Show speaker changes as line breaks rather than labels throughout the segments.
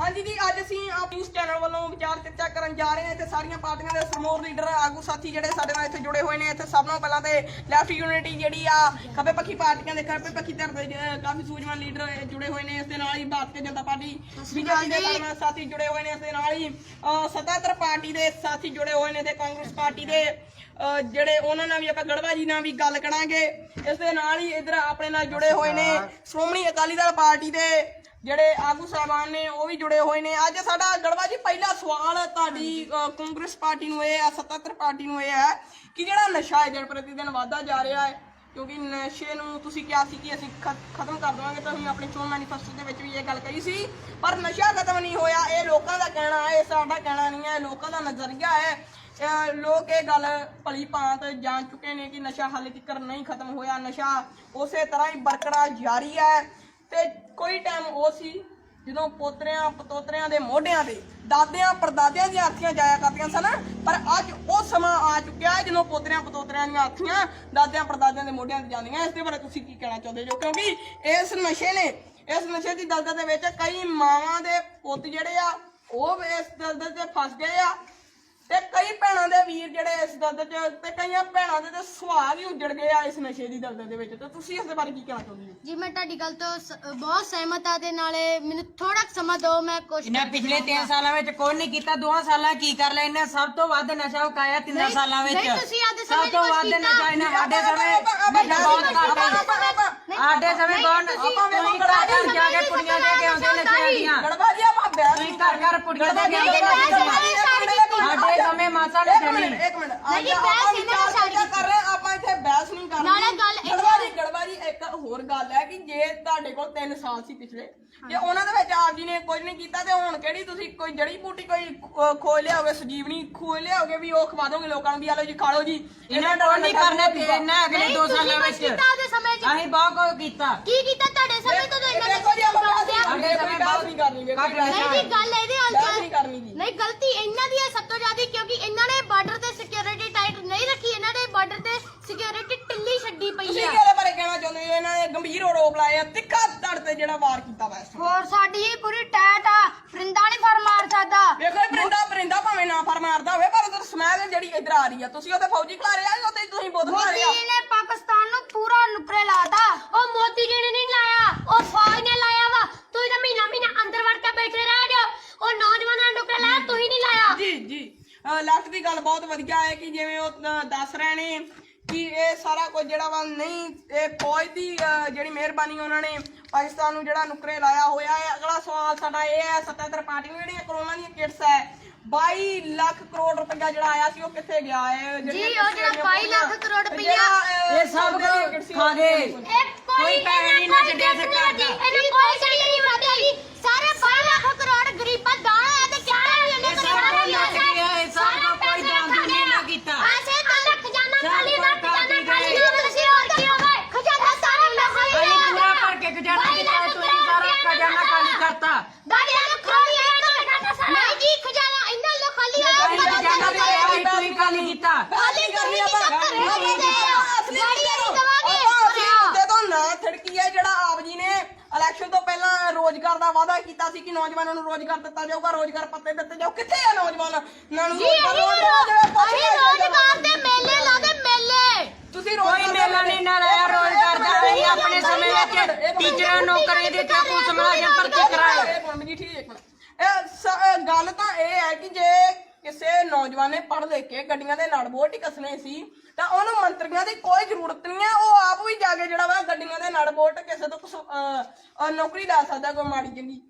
ਹਾਂਜੀ ਜੀ ਅੱਜ ਅਸੀਂ ਆਪ ਨਿਊਜ਼ ਚੈਨਲ ਵੱਲੋਂ ਵਿਚਾਰ ਚਰਚਾ ਕਰਨ ਜਾ ਰਹੇ ਹਾਂ। ਇੱਥੇ ਸਾਰੀਆਂ ਪਾਰਟੀਆਂ ਦੇ ਸਰਮੋਰ ਲੀਡਰ ਆਗੂ ਸਾਥੀ ਜਿਹੜੇ ਸਾਡੇ ਨਾਲ ਇੱਥੇ ਜੁੜੇ ਹੋਏ ਨੇ। ਇੱਥੇ ਸਭ ਤੋਂ ਪਹਿਲਾਂ ਤੇ ਲੈਫਟ ਯੂਨਿਟੀ ਜਿਹੜੀ ਆ ਖੱਬੇ ਪੱਖੀ ਪਾਰਟੀਆਂ ਦੇ ਖੱਬੇ ਪੱਖੀ ਧਿਰ ਦੇ ਜ- ਕਾਫੀ ਸੂਝਵਾਨ ਲੀਡਰ ਜੁੜੇ ਹੋਏ ਨੇ। ਇਸ ਦੇ ਨਾਲ ਹੀ ਭਾਰਤੀ ਜਨਤਾ ਪਾਰਟੀ ਬੀਜੇਪੀ ਦੇ ਸਾਡੇ ਨਾਲ ਸਾਥੀ ਜੁੜੇ ਹੋਏ ਨੇ। ਇਸ ਦੇ ਨਾਲ ਹੀ ਸੱਤਾਧਾਰ ਪਾਰਟੀ ਦੇ ਸਾਥੀ ਜੁੜੇ ਹੋਏ ਨੇ ਤੇ ਕਾਂਗਰਸ ਪਾਰਟੀ ਦੇ ਜਿਹੜੇ ਉਹਨਾਂ ਨਾਲ ਵੀ ਆਪਾਂ ਗੜਵਾ ਜੀ ਨਾਲ ਵੀ ਗੱਲ ਕਰਾਂਗੇ। ਇਸ ਦੇ ਨਾਲ ਹੀ ਇਧਰ ਆਪਣੇ ਨਾਲ ਜੁੜੇ ਹੋਏ ਨੇ। ਸ਼੍ਰੋਮਣੀ ਅਕਾਲੀ ਦਲ ਪਾਰਟੀ ਦੇ ਜਿਹੜੇ ਆਗੂ ਸਾਹਿਬਾਨ ਨੇ, ਉਹ ਵੀ ਜੁੜੇ ਹੋਏ ਨੇ। ਅੱਜ ਸਾਡਾ ਗੜਵਾ ਜੀ, ਪਹਿਲਾ ਸਵਾਲ ਤੁਹਾਡੀ ਕਾਂਗਰਸ ਪਾਰਟੀ ਨੂੰ ਇਹ ਆ 77 ਪਾਰਟੀ ਨੂੰ ਇਹ ਹੈ ਕਿ ਜਿਹੜਾ ਨਸ਼ਾ ਹੈ ਦਿਨ ਪ੍ਰਤੀ ਦਿਨ ਵਾਧਾ ਜਾ ਰਿਹਾ ਹੈ, ਕਿਉਂਕਿ ਨਸ਼ੇ ਨੂੰ ਤੁਸੀਂ ਕਿਹਾ ਸੀ ਕਿ ਅਸੀਂ ਖ- ਖਤਮ ਕਰ ਦੇਵਾਂਗੇ, ਤਾਂ ਅਸੀਂ ਆਪਣੇ ਚੋਣ ਮੈਨੀਫੈਸਟੋ ਦੇ ਵਿੱਚ ਵੀ ਇਹ ਗੱਲ ਕਹੀ ਸੀ। ਪਰ ਨਸ਼ਾ ਖਤਮ ਨਹੀਂ ਹੋਇਆ, ਇਹ ਲੋਕਾਂ ਦਾ ਕਹਿਣਾ ਹੈ, ਇਹ ਸਾਡਾ ਕਹਿਣਾ ਨਹੀਂ ਹੈ ਲੋਕਾਂ ਦਾ ਨਜ਼ਰੀਆ ਹੈ। ਲੋਕ ਇਹ ਗੱਲ ਭਲੀ ਭਾਂਤ ਜਾਣ ਚੁੱਕੇ ਨੇ ਕਿ ਨਸ਼ਾ ਹਾਲੇ ਤੱਕ ਨਹੀਂ ਖਤਮ ਹੋਇਆ। ਨਸ਼ਾ ਉਸੇ ਤਰ੍ਹਾਂ ਹੀ ਬਰਕਰਾਰ ਜਾਰੀ ਹੈ। ਤੇ ਕੋਈ ਟਾਈਮ ਉਹ ਸੀ ਜਦੋਂ ਪੋਤਰਿਆਂ, ਪਤੋਤਰਿਆਂ ਦੇ ਮੋਢਿਆਂ ਤੇ ਦਾਦਿਆਂ, ਪਰਦਾਦਿਆਂ ਦੀਆਂ ਅੱਖੀਆਂ ਜਾਇਆ ਕਰਦੀਆਂ ਸਨ। ਪਰ ਅੱਜ ਉਹ ਸਮਾਂ ਆ ਚੁੱਕਿਆ ਹੈ ਜਦੋਂ ਪੋਤਰਿਆਂ, ਪਤੋਤਰਿਆਂ ਦੀਆਂ ਅੱਖੀਆਂ ਦਾਦਿਆਂ, ਪਰਦਾਦਿਆਂ ਦੇ ਮੋਢਿਆਂ ਤੇ ਜਾਂਦੀਆਂ ਇਸ ਦੇ ਬਾਰੇ ਤੁਸੀਂ ਕੀ ਕਹਿਣਾ ਚਾਹੁੰਦੇ ਜੋ? ਕਿਉਂਕਿ ਇਸ ਨਸ਼ੇ ਨੇ, ਇਸ ਨਸ਼ੇ ਦੀ ਦਲਦਲ ਦੇ ਵਿੱਚ ਕਈ ਮਾਵਾਂ ਦੇ ਪੁੱਤ ਜਿਹੜੇ ਆ, ਉਹ ਇਸ ਦਲਦਲ ਤੇ ਫਸ ਗਏ ਆ। ਤੇ ਕਈ ਭੈਣਾਂ ਦੇ ਵੀਰ ਜਿਹੜੇ ਇਸ ਦਲਦਲ ਚ ਤੇ ਕਈਆਂ ਭੈਣਾਂ ਦੇ ਤੇ ਸੁਹਾਗ ਹੀ ਉਜੜ ਗਏ ਆ ਇਸ ਨਸ਼ੇ ਦੀ ਦਲਦਲ ਦੇ ਵਿੱਚ। ਤੇ ਤੁਸੀਂ ਇਸ ਦੇ ਬਾਰੇ ਕੀ ਕਹਿਣਾ ਚਾਹੁੰਦੇ ਹੋ?
ਜੀ ਮੈਂ ਤੁਹਾਡੀ ਗੱਲ ਤੋਂ ਸ- ਬਹੁਤ ਸਹਿਮਤ ਆ ਤੇ ਨਾਲੇ ਮੈਨੂੰ ਥੋੜਾ ਸਮਾਂ ਦਿਓ ਮੈਂ ਕੁਝ
ਇਹਨੇ ਪਿਛਲੇ 3 ਸਾਲਾਂ ਵਿੱਚ ਕੋਈ ਨਹੀਂ ਕੀਤਾ ਦੋਹਾਂ ਸਾਲਾਂ 'ਚ ਕੀ ਕਰ ਲਿਆ ਇਹਨੇ ਸਭ ਤੋਂ ਵੱਧ ਨਸ਼ਾ ਉਕਾਇਆ 3
ਨਹੀਂ-
ਸਾਲਾਂ ਵਿੱਚ।
ਨਹੀਂ, ਤੁਸੀਂ ਆਦੇ ਸਮੇਂ
ਸਭ ਤੋਂ
ਕੁਛ
ਵੱਧ
ਕੀਤਾ।
ਨਸ਼ਾ ਇਹਨੇ ਸਾਡੇ ਸਮੇਂ ਨਸ਼ਾ ਬਹੁਤ ਘੱਟ ਹੈ ਸਾਡੇ ਸਮੇਂ ਬਹੁਤ
ਆਪਾਂ ਵੇਖੋ
ਤੁਸੀਂ ਘਰ ਘਰ ਜਾ ਕੇ ਕੁੜੀਆਂ ਦੇ ਕੇ ਆਉਂਦੇ ਨਸ਼ੇ ਦੀਆਂ।
ਗੜਬਾ ਜੀ ਆਪਾਂ ਬਹਿਸ
ਤੁਸੀਂ ਘਰ ਘਰ ਕੁੜੀਆਂ ਦੇ ਕੇ ਆਉਂਦੇ ਨਸ਼ੇ ਦੀਆਂ। ਸਮੇਂ ਮਾਸਾ
ਇੱਕ
ਨਸ਼ਾ
ਮਿੰਟ
ਨਹੀਂ।
ਇੱਕ ਮਿੰਟ।
ਨਹੀਂ,
ਅੱਜ
ਬਹਿਸ
ਆਪਾਂ
ਇਹਨਾਂ
ਵਿਚਾਰ
ਨਾਲ ਸਾਰੀ
ਚਰਚਾ ਕਰ ਰਹੇ ਹਾਂ, ਆਪਾਂ ਇੱਥੇ ਬਹਿਸ ਨਹੀਂ ਕਰਨੀ।
ਨਾਲੇ ਗੱਲ ਇਹ-
ਗੜਬਾ ਜੀ ਗੜਬਾ ਜੀ ਇੱਕ ਹੋਰ ਗੱਲ ਹੈ ਕਿ ਜੇ ਤੁਹਾਡੇ ਕੋਲ 3 ਸਾਲ ਸੀ ਪਿਛਲੇ ਜੇ ਉਹਨਾਂ ਦੇ ਵਿੱਚ ਆਪ ਜੀ ਨੇ ਕੁਝ ਨਹੀਂ ਕੀਤਾ ਤੇ ਹੁਣ ਕਿਹੜੀ ਤੁਸੀਂ ਕੋਈ ਜੜੀ ਬੂਟੀ ਕੋਈ ਅਹ, ਖੋਜ ਲਿਆਓਗੇ ਸਜੀਵਨੀ ਖੋਜ ਲਿਆਓਗੇ ਵੀ ਉਹ ਖਵਾ ਦੋਗੇ ਲੋਕਾਂ ਨੂੰ ਵੀ ਆ ਲਓ ਜੀ ਖਾ ਲਓ ਜੀ।
ਇਹਨਾਂ ਨੂੰ ਨਹੀਂ ਕਰਨਾ ਤੇ ਇਹਨਾਂ ਅਗਲੇ
ਨਹੀਂ,
2
ਤੁਸੀਂ
ਸਾਲਾਂ
ਕੁਛ
ਵਿੱਚ
ਕੀਤਾ ਉਹਦੇ ਸਮੇਂ 'ਚ।
ਅਸੀਂ ਬਹੁਤ ਕੁਝ ਕੀਤਾ।
ਕੀ ਕੀਤਾ ਤੁਹਾਡੇ ਸਮੇਂ ਤੋਂ ਇਹਨਾਂ
ਦੇਖੋ ਜੀ ਆਪਾਂ ਬਹਿਸ ਨਹੀਂ
ਨੇ
ਕਰਨੀ, ਕੋਈ ਬਹਿਸ ਨਹੀਂ ਕਰਨੀ ਵੇਖੋ
ਘੱਟ
ਜੀ।
ਨਹੀਂ ਜੀ ਗੱਲ ਇਹਦੇ ਹਾਲ
ਬਹਿਸ ਨਹੀਂ ਕਰਨੀ ਜੀ।
ਨਹੀਂ ਗਲਤੀ ਇਹਨਾਂ ਦੀ ਹੈ ਸਭ ਤੋਂ ਜ਼ਿਆਦਾ ਕਿਉਂਕਿ ਇਹਨਾਂ ਨੇ ਬਾਰਡਰ ਤੇ ਸਿਕਿਉਰਿਟੀ ਟਾਈਟ ਨਹੀਂ ਰੱਖੀ ਇਹਨਾਂ ਨੇ ਬਾਰਡਰ ਤੇ ਸਿਕਿਉਰਿਟੀ ਢਿੱਲੀ ਛੱਡੀ ਪਈ
ਤੁਸੀਂ
ਹੈ
ਕੀ ਇਹਦੇ ਬਾਰੇ ਕਹਿਣਾ ਚਾਹੁੰਦੇ ਹੋ ਇਹਨਾਂ ਨੇ ਗੰਭੀਰ ਆਰੋਪ ਲਾਏ ਆ ਤਿੱਖਾ ਧੜ ਤੇ ਜਿਹੜਾ ਵਾਰ ਕੀਤਾ ਵਾ ਇਸ।
ਹੋਰ ਸਾਡੀ ਪੂਰੀ ਟੈਟ ਆ ਫਰਿੰਦਾ ਨਹੀਂ ਫਰ ਮਾਰ ਸਕਦਾ।
ਵੇਖੋ ਇਹ ਪਰਿੰਦਾ ਪਰਿੰਦਾ ਭਾਵੇਂ ਨਾ ਫਰ ਮਾਰਦਾ ਹੋਵੇ ਪਰ ਉਧਰ ਸਮੈਲ ਜਿਹੜੀ ਇੱਧਰ ਆ ਰਹੀ ਆ। ਤੁਸੀਂ ਉਹਦੇ ਫੌਜੀ ਖਿਲਾ ਰਹੇ ਆ ਉੱਥੇ ਤੁਸੀਂ ਬੁੱਧ ਖਿਲਾ ਰਹੇ ਆ?
ਮੋਦੀ ਨੇ ਪਾਕਿਸਤਾਨ ਨੂੰ ਪੂਰਾ ਨੁਕਰੇ ਲਾਤਾ। ਉਹ ਮੋਦੀ ਜੀ ਨੇ ਨਹੀਂ ਲਾਇਆ ਉਹ ਫੌਜ ਨੇ ਲਾਇਆ ਵਾ। ਤੁਸੀਂ ਤਾਂ ਮਹੀਨਾ ਮਹੀਨਾ ਅੰਦਰ ਵੜ ਕੇ ਬੈਠੇ ਰਹਿ ਜਾਓ। ਉਹ ਨੌਜਵਾਨਾਂ ਨੇ ਨੁਕਰੇ ਲਾਇਆ ਤੁਸੀਂ ਨਹੀਂ ਲਾਇਆ।
ਜੀ ਜੀ। ਲੈਫਟ ਦੀ ਗੱਲ ਬਹੁਤ ਵਧੀਆ ਹੈ ਕਿ ਜਿਵੇਂ ਉਹ ਦੱਸ ਰਹੇ ਨੇ ਸਾਰਾ ਕੁਝ ਜਿਹੜਾ ਵਾ ਨਹੀਂ ਇਹ ਫੌਜ ਦੀ ਅਹ, ਜਿਹੜੀ ਮਿਹਰਬਾਨੀ ਉਹਨਾਂ ਨੇ ਪਾਕਿਸਤਾਨ ਨੂੰ ਜਿਹੜਾ ਨੁਕਰੇ ਲਾਇਆ ਹੋਇਆ ਹੈ। ਅਗਲਾ ਸਵਾਲ ਸਾਡਾ ਇਹ ਹੈ 77 ਪਾਰਟੀ ਨੂੰ ਜਿਹੜੀਆਂ ਕਰੋਨਾ ਦੀਆਂ ਕਿਟਸ ਹੈ 22 ਲੱਖ ਕਰੋੜ ਰੁਪਇਆ ਜਿਹੜਾ ਆਇਆ ਸੀ ਉਹ ਕਿੱਥੇ ਗਿਆ ਹੈ?
ਜੀ, ਉਹ ਜਿਹੜਾ 22 ਲੱਖ ਕਰੋੜ ਰੁਪਇਆ,
ਇਹ ਸਭ ਖਾ ਗਏ
ਇਹ
ਕੋਈ ਪੈਸੇ ਨਹੀਂ ਨਾ ਛੱਡਿਆ ਸਰਕਾਰ ਦਾ।
ਇਹਨੇ ਕੋਈ ਸਹੀ ਨਹੀਂ ਖਾਦੀ ਸਾਰੇ 22 ਲੱਖ ਕਰੋੜ ਗਰੀਬਾਂ ਦਾ ਹੈ ਤੇ ਕਿਆ ਹੈ ਇਹਨੇ
ਇਹ ਸਭ ਕੁਝ ਲੱਗ ਗਿਆ, ਇਹ ਸਭ ਕੁਝ ਕੋਈ ਦਾਨ ਦੂਨ ਨਹੀਂ ਨਾ ਕੀਤਾ।
ਆਸੇ ਤਾਂ ਲੱਖ ਜਾਣਾ
ਸਭ
ਖਾਲੀ
ਕੁਝ
ਨਾ ਖਜ਼ਾਨਾ
ਕਾਪੀ
ਖਾਲੀ
ਗਏ।
ਨਾ ਤੁਸੀਂ ਹੋਰ ਕੀ ਹੋਵੇ ਖਜ਼ਾਨਾ ਸਾਰਾ ਲੱਖ
ਅਸੀਂ ਪੂਰਾ ਭਰ ਕੇ ਖਜ਼ਾਨਾ ਦਿੱਤਾ ਤੁਸੀਂ ਸਾਰਾ ਖਜ਼ਾਨਾ ਖਾਲੀ ਕਰਤਾ
ਦਾਦੀ ਨੂੰ ਖਾਲੀ ਹੈ ਖਜ਼ਾਨਾ ਸਾਰਾ ਨਹੀਂ ਜੀ ਖਜ਼ਾਨਾ ਇੰਨਾ ਲੋ ਖਾਲੀ
ਅਸੀਂ ਖਜ਼ਾਨਾ
ਹੈ
ਦਿੱਤਾ ਅਸੀਂ ਤੁਸੀਂ ਖਾਲੀ ਕੀਤਾ
ਖਾਲੀ ਕਰਨੀ ਆਪਾਂ
ਅਸਲੀ
ਅਸਲੀ ਮੁੱਦੇ ਤੋਂ ਨਾ ਥੜਕੀ ਹੈ ਜਿਹੜਾ ਆਪ ਜੀ ਨੇ ਇਲੈਕਸ਼ਨ ਤੋਂ ਪਹਿਲਾਂ ਰੋਜ਼ਗਾਰ ਦਾ ਵਾਅਦਾ ਕੀਤਾ ਸੀ ਕਿ ਨੌਜਵਾਨਾਂ ਨੂੰ ਰੋਜ਼ਗਾਰ ਦਿੱਤਾ ਜਾਊਗਾ ਰੋਜ਼ਗਾਰ ਪੱਤੇ ਦਿੱਤੇ ਜਾਓ ਕਿੱਥੇ ਆ ਨੌਜਵਾਨਾਂ? ਨੂੰ
ਜੀ
ਰੋਜ਼ਗਾਰ
ਅਸੀਂ ਰੋਜ਼ਗਾਰ ਦੇ ਮੇਲੇ ਲਾਦੇ ਮੇਲੇ।
ਤੁਸੀਂ
ਕੋਈ
ਰੋਜ਼ਗਾਰ
ਮੇਲਾ ਨਹੀਂ ਨਾ ਲਾਇਆ ਰੋਜ਼ਗਾਰ ਦਾ ਅਸੀਂ ਆਪਣੇ ਸਮੇਂ ਵਿੱਚ ਟੀਚਰਾਂ ਨੌਕਰੀ ਦੇ ਤੇ ਪੁਲਿਸ ਮੁਲਾਜ਼ਮ ਭਰਤੀ ਕਰਾਏ
ਇੱਕ ਮਿੰਟ ਜੀ ਠੀਕ ਇੱਕ ਮਿੰਟ ਇਹ ਸ- ਇਹ ਗੱਲ ਤਾਂ ਇਹ ਹੈ ਕਿ ਜੇ ਕਿਸੇ ਨੌਜਵਾਨ ਨੇ ਪੜ੍ਹ ਲਿਖ ਕੇ ਗੱਡੀਆਂ ਦੇ ਨਟ ਬੋਲਟ ਹੀ ਕੱਸਣੇ ਸੀ ਤਾਂ ਉਹਨੂੰ ਮੰਤਰੀਆਂ ਦੀ ਕੋਈ ਜ਼ਰੂਰਤ ਨਹੀਂ ਹੈ ਉਹ ਆਪ ਵੀ ਜਾ ਕੇ ਜਿਹੜਾ ਵਾ ਗੱਡੀਆਂ ਦੇ ਨਟ ਬੋਲਟ ਕਿਸੇ ਤੋਂ ਕੁਛ, ਅਹ, ਅਹ, ਨੌਕਰੀ ਲੈ ਸਕਦਾ ਕੋਈ ਮਾੜੀ ਚੰਗੀ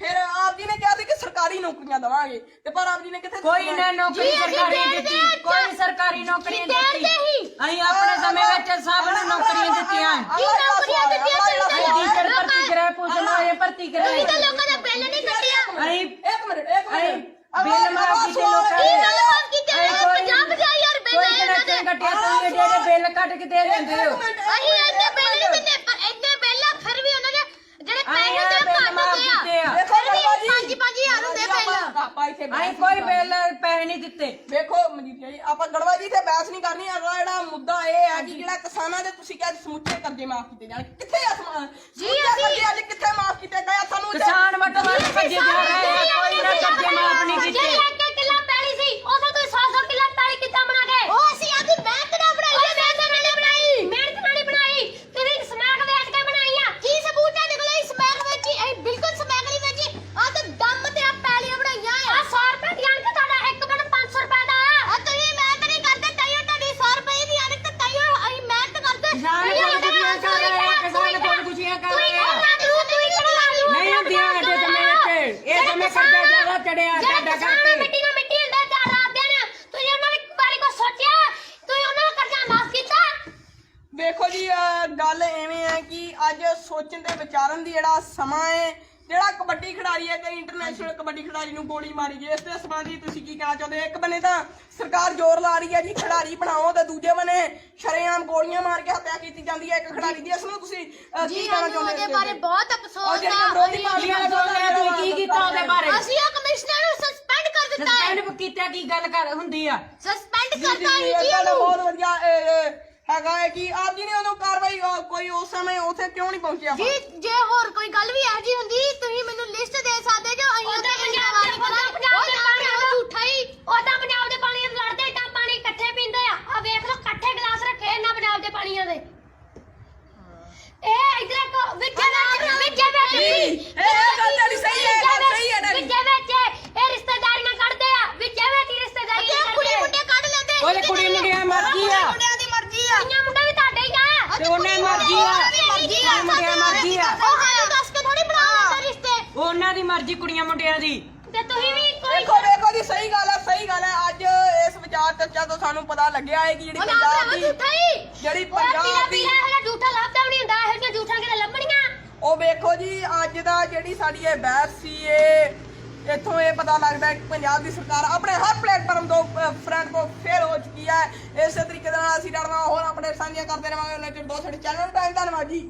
ਫਿਰ ਆਪ ਜੀ ਨੇ ਕਿਹਾ ਸੀ ਕਿ ਸਰਕਾਰੀ ਨੌਕਰੀਆਂ ਦਵਾਂਗੇ ਤੇ ਪਰ ਆਪ ਜੀ ਨੇ ਕਿੱਥੇ
ਕੋਈ ਨਾ ਨੌਕਰੀ
ਜੀ, ਅਸੀਂ
ਸਰਕਾਰੀ
ਦੇਣ
ਦਿੱਤੀ ਕੋਈ ਸਰਕਾਰੀ ਨੌਕਰੀ ਨਹੀਂ
ਦੇਣ ਦੇ ਹੀ।
ਦਿੱਤੀ ਅਸੀਂ ਆਪਣੇ ਸਮੇਂ ਵਿੱਚ ਸਭ ਨੂੰ ਨੌਕਰੀਆਂ ਦਿੱਤੀਆਂ
ਕੀ ਨੌਕਰੀਆਂ ਦਿੱਤੀਆਂ ਤੁਸੀਂ? ਤਾਂ
ਅਸੀਂ ਟੀਚਰ ਭਰਤੀ ਕਰਾਏ ਪੁਲਿਸ ਮੁਲਾਜ਼ਮ ਭਰਤੀ ਕਰਾਏ
ਤੁਸੀਂ ਤਾਂ ਲੋਕਾਂ ਦੇ ਬਿੱਲ ਨਹੀਂ ਕੱਟਿਆ
ਅਸੀਂ
ਇੱਕ ਮਿੰਟ ਇੱਕ
ਅਸੀਂ
ਮਿੰਟ।
ਬਿੱਲ ਮਾਫ ਲੋਕਾਂ
ਕੀ
ਦੇ
ਗੱਲ ਮਾਫ ਕੀਤੀ
ਅਸੀਂ ਕੋਈ-
ਪੰਜਾਹ ਪੰਜਾਹ ਹਜ਼ਾਰ ਬਿੱਲ
ਕੋਈ
ਆਏ ਇਹਨਾਂ ਦੇ
ਕਨੈਕਸ਼ਨ ਕੱਟਿਆ ਤੁਸੀਂ ਏਡੇ ਏਡੇ ਬਿੱਲ ਕੱਟ ਕੇ ਦੇ ਦਿੰਦੇ ਹੋ।
ਅਸੀਂ ਇੰਨੇ ਬਿੱਲ ਨਹੀਂ ਦਿੰਦੇ ਪਰ ਇੰਨੇ ਬਿੱਲ ਆ ਫਿਰ ਵੀ ਉਹਨਾਂ ਦੇ ਜਿਹੜੇ ਪੈਸੇ
ਅਸੀਂ
ਹੁੰਦੇ ਆ
ਬਿੱਲ
ਘੱਟ
ਮਾਫ
ਹੁੰਦੇ
ਕੀਤੇ
ਆ
ਆ।
ਦੇਖੋ
ਫਿਰ ਵੀ
ਬਾਬਾ ਜੀ।
ਪੰਜ ਪੰਜ ਹਜ਼ਾਰ ਹੁੰਦੇ ਬਿੱਲ।
ਆਪਾਂ ਇੱਥੇ ਬਹਿਸ ਨਹੀਂ
ਕੋਈ
ਕਰਨੀ।
ਬਿੱਲ ਪੈਸੇ ਨਹੀਂ ਦਿੱਤੇ।
ਵੇਖੋ ਮਜੀਠੀਆ ਜੀ ਆਪਾਂ ਗੜਵਾ ਜੀ ਤੇ ਬਹਿਸ ਨਹੀਂ ਕਰਨੀ। ਅਗਲਾ ਜਿਹੜਾ ਮੁੱਦਾ ਇਹ ਹੈ ਕਿ ਜਿਹੜਾ ਕਿਸਾਨਾਂ ਦੇ ਤੁਸੀਂ ਕਿਹਾ ਸਮੁੱਚੇ ਕਰਜ਼ੇ ਮਾਫ ਕੀਤੇ ਜਾਣ। ਕਿੱਥੇ ਆ ਸਮ-
ਜੀ,
ਸਮੁੱਚੇ
ਅਸੀਂ-
ਕਰਜ਼ੇ ਅੱਜ ਕਿੱਥੇ ਮਾਫ ਕੀਤੇ ਗਏ ਆ? ਸਾਨੂੰ ਇੱਥੇ-
ਕਿਸਾਨ ਵੱਟੋ ਵੱਟ ਭੱਜੇ ਜਾ ਰਹੇ ਕਬਜ਼ੇ ਮਾਫ ਨਹੀਂ ਕੀਤੇ
ਜਿਹੜੀ ਇੱਕ ਇੱਕ ਕਿੱਲਾ ਪੈਲੀ ਸੀ ਉਦੋਂ ਤੁਸੀਂ 100 100 ਕਿੱਲਾ ਪੈਲੀ ਕਿੱਦਾਂ ਬਣਾ ਗਏ ਉਹ ਅਸੀਂ ਆਪਦੀ ਮਿਹਨਤ ਨਾਲ ਬਣਾਈ ਹੈ ਮਿਹਨਤ ਨਾਲ ਨਹੀਂ ਬਣਾਈ ਮਿਹਨਤ ਨਾਲ ਨਹੀਂ ਬਣਾਈ ਤੁਸੀਂ ਸਮੈਕ ਵੇਚ ਕੇ ਬਣਾਈ ਆ ਕੀ ਸਬੂਤ ਹੈ ਨਿਕਲੇ ਸਮੈਕ ਵੇਚੀ ਇਹ ਬਿਲਕੁਲ ਸਮੈਕ ਨਹੀਂ ਵੇਚੀ ਆ ਤਾਂ ਦਮ ਤੇ ਆ ਪੈਲੀਆਂ ਬਣਾਈਆਂ ਆ 100 ਰੁਪਏ ਦੀ ਅਣਕ ਤੁਹਾਡਾ ਇੱਕ ਮਿੰਟ 500 ਰੁਪਏ ਦਾ ਆ ਤੁਸੀਂ ਮਿਹਨਤ ਨਹੀਂ ਕਰਦੇ ਤਾਈਓ ਤੁਹਾਡੀ 100 ਰੁਪਏ ਦੀ ਅਣਕ ਤੇ ਤਾਈਓ ਅਸੀਂ ਮਿਹਨਤ ਕਰਦੇ
ਕਿਸਾਨ ਖੁਦਕੁਸ਼ੀਆਂ ਕਰ ਰਹੇ ਆ, ਕਿਸਾਨ ਖੁਦਕੁਸ਼ੀਆਂ ਕਰ ਰਹੇ ਆ। ਨਹੀਂ ਹੁੰਦੀਆਂ ਸਾਡੇ ਸਮੇਂ ਵਿੱਚ ਇਹ ਸਮੇਂ ਚੜਿਆ ਤੁਹਾਡਾ ਕਰਕੇ।
ਮਿੱਟੀ ਨਾਲ ਮਿੱਟੀ ਹੁੰਦਾ ਤਾਂ ਰਾਤ ਦਿਨ ਤੁਸੀਂ ਉਹਨਾਂ ਦੇ ਬਾਰੇ ਕੋ ਸੋਚਿਆ? ਤੁਸੀਂ ਉਹਨਾਂ ਦਾ ਕਰਜ਼ਾ ਮਾਫ ਕੀਤਾ?
ਵੇਖੋ ਜੀ ਅਹ ਗੱਲ ਐਵੇਂ ਹੈ ਕਿ ਅੱਜ ਸੋਚਣ ਤੇ ਵਿਚਾਰਨ ਦੀ ਜਿਹੜਾ ਸਮਾਂ ਹੈ ਜਿਹੜਾ ਕਬੱਡੀ ਖਿਡਾਰੀ ਹੈ ਤੇ ਇੰਟਰਨੈਸ਼ਨਲ ਕਬੱਡੀ ਖਿਡਾਰੀ ਨੂੰ ਗੋਲੀ ਮਾਰੀ ਗਈ ਇਸ ਦੇ ਸੰਬੰਧੀ ਤੁਸੀਂ ਕੀ ਕਹਿਣਾ ਚਾਹੁੰਦੇ ਹੋ? ਇੱਕ ਬੰਨੇ ਤਾਂ ਸਰਕਾਰ ਜ਼ੋਰ ਲਾ ਰਹੀ ਹੈ ਜੀ ਖਿਡਾਰੀ ਬਣਾਓ ਤੇ ਦੂਜੇ ਬੰਨੇ ਸ਼ਰੇਆਮ ਗੋਲੀਆਂ ਮਾਰ ਕੇ ਹੱਤਿਆ ਕੀਤੀ ਜਾਂਦੀ ਹੈ ਇੱਕ ਖਿਡਾਰੀ ਦੀ। ਇਸ ਨੂੰ ਤੁਸੀਂ ਅਹ, ਕੀ ਕਹਿਣਾ ਚਾਹੁੰਦੇ ਹੋ ਇਸ ਦੇ ਉੱਤੇ?
ਬਹੁਤ
ਔਰ
ਅਫਸੋਸ
ਜਿਹੜੀਆਂ ਵਿਰੋਧੀ ਪਾਰਟੀਆਂ
ਬੋਲ ਰਿਹਾ ਤੁਸੀਂ ਕੀ ਕੀਤਾ ਉਹਦੇ ਬਾਰੇ?
ਅਸੀਂ ਉਹ ਕਮਿਸ਼ਨਰ ਨੂੰ ਸਸਪੈਂਡ ਕਰ ਦਿੱਤਾ ਹੈ।
ਸਸਪੈਂਡ ਕੀਤਾ ਕੀ ਗੱਲ ਕਰ ਹੁੰਦੀ ਆ?
ਸਸਪੈਂਡ
ਜੀ, ਜੀ,
ਕਰਤਾ
ਜੀ,
ਹੈ
ਇਹ
ਜੀ
ਤੁਹਾਡਾ
ਉਹਨੂੰ।
ਬਹੁਤ ਵਧੀਆ ਇਹ, ਇਹ, ਹੈਗਾ ਹੈ ਕਿ ਆਪ ਜੀ ਨੇ ਉਦੋਂ ਕਾਰਵਾਈ ਅਹ, ਕੋਈ ਉਸ ਸਮੇਂ ਉੱਥੇ ਕਿਉਂ ਨਹੀਂ ਪਹੁੰਚਿਆ?
ਜੀ ਜੇ ਹੋਰ ਕੋਈ ਗੱਲ ਵੀ ਇਹੋ ਜਿਹੀ ਹੁੰਦੀ ਤੁਸੀਂ ਮੈਨੂੰ ਲਿਸਟ ਦੇ ਸਕਦੇ ਜੋ ਅਸੀਂ ਉਹਦਾ ਪੰਜਾਬ ਦੇ ਉਹਦਾ ਪੰਜਾਬ ਦੇ ਪਾਣੀ ਉਹ ਝੂਠਾ ਹੀ ਉਹਦਾ ਪੰਜਾਬ ਦੇ ਪਾਣੀ ਲੜਦੇ ਤਾਂ ਪਾਣੀ ਇਕੱਠੇ ਪੀਂਦੇ ਆ ਆ ਵੇਖ ਲਓ ਇਕੱਠੇ ਗਲਾਸ ਰੱਖੇ ਇਹਨਾਂ ਪੰਜਾਬ ਦੇ ਪਾਣੀਆਂ ਦੇ ਇਹ ਇਧਰ ਕੋ ਵਿੱਚੇ ਵਿੱਚ ਵਿੱਚੇ ਵਿੱਚ
ਜੀ, ਇਹ- ਇਹ ਗੱਲ ਤੁਹਾਡੀ ਸਹੀ ਹੈ, ਇਹ ਗੱਲ ਸਹੀ ਹੈ ਤੁਹਾਡੀ।
ਵਿੱਚੇ ਵਿੱਚ ਇਹ ਰਿਸ਼ਤੇਦਾਰੀਆਂ ਕੱਢਦੇ ਆ ਵਿੱਚੇ ਵਿੱਚ ਹੀ ਰਿਸ਼ਤੇਦਾਰੀਆਂ ਕੁੜੀ ਮੁੰਡੇ ਕੱਢ ਲੈਂਦੇ
ਉਹਦੇ ਕੁੜੀ ਮੁੰਡਿਆਂ ਮਰਜ਼ੀ ਆ
ਮੁੰਡਿਆਂ ਦੀ ਮਰਜ਼ੀ ਆ ਕੁੜੀਆਂ ਮੁੰਡੇ ਵੀ ਤੁਹਾਡੇ ਹੀ ਆ
ਤੇ ਉਹਨੇ ਮਰਜ਼ੀ ਆ
ਮਰਜ਼ੀ
ਕੁੜੀ ਮੁੰਡਿਆਂ ਮਰਜ਼ੀ ਆ
ਉਹ ਸਾਨੂੰ ਦੱਸ ਕੇ ਥੋੜੀ ਬਣਾ ਲੈਂਦੇ ਰਿਸ਼ਤੇ
ਉਹਨਾਂ ਦੀ ਮਰਜ਼ੀ ਕੁੜੀਆਂ ਮੁੰਡਿਆਂ ਦੀ।
ਤੇ ਤੁਸੀਂ ਵੀ ਕੋਈ
ਵੇਖੋ ਵੇਖੋ ਜੀ ਸਹੀ ਗੱਲ ਹੈ ਸਹੀ ਗੱਲ ਹੈ ਅੱਜ ਇਸ ਵਿਚਾਰ ਚਰਚਾ ਤੋਂ ਸਾਨੂੰ ਪਤਾ ਲੱਗਿਆ ਹੈ ਕਿ ਜਿਹੜੀ
ਉਹ ਨਾ
ਪੰਜਾਬ ਦੀ
ਝੂਠਾ ਹੀ।
ਜਿਹੜੀ
ਉਹ ਪੀਲਾ
ਪੰਜਾਬ ਦੀ
ਪੀਲਾ ਇਹੋ ਜਿਹਾ ਝੂਠਾ ਲੱਭਦਾ ਵੀ ਨਹੀਂ ਹੁੰਦਾ ਇਹੋ ਜਿਹੀਆਂ ਝੂਠਾਂ ਕਿਤੇ ਲੱਭਣੀਆਂ?
ਉਹ ਵੇਖੋ ਜੀ ਅੱਜ ਦਾ ਜਿਹੜੀ ਸਾਡੀ ਇਹ ਬਹਿਸ ਸੀ ਇਹ ਇੱਥੋਂ ਇਹ ਪਤਾ ਲੱਗਦਾ ਹੈ ਕਿ ਪੰਜਾਬ ਦੀ ਸਰਕਾਰ ਆਪਣੇ ਹਰ ਪਲੇਟਫਾਰਮ ਤੋਂ ਫਰੰਟ ਤੋਂ ਫੇਲ ਹੋ ਚੁੱਕੀ ਹੈ। ਇਸੇ ਤਰੀਕੇ ਦੇ ਨਾਲ ਅਸੀਂ ਡਰਵਾ ਹੋਰ ਆਪਣੇ ਸਾਂਝੀਆਂ ਕਰਦੇ ਰਵਾਂਗੇ। ਉਹਨਾਂ ਚਿਰ ਦੋ ਸਾਡੇ ਚੈਨਲ ਟਾਈਮ ਧੰਨਵਾਦ ਜੀ।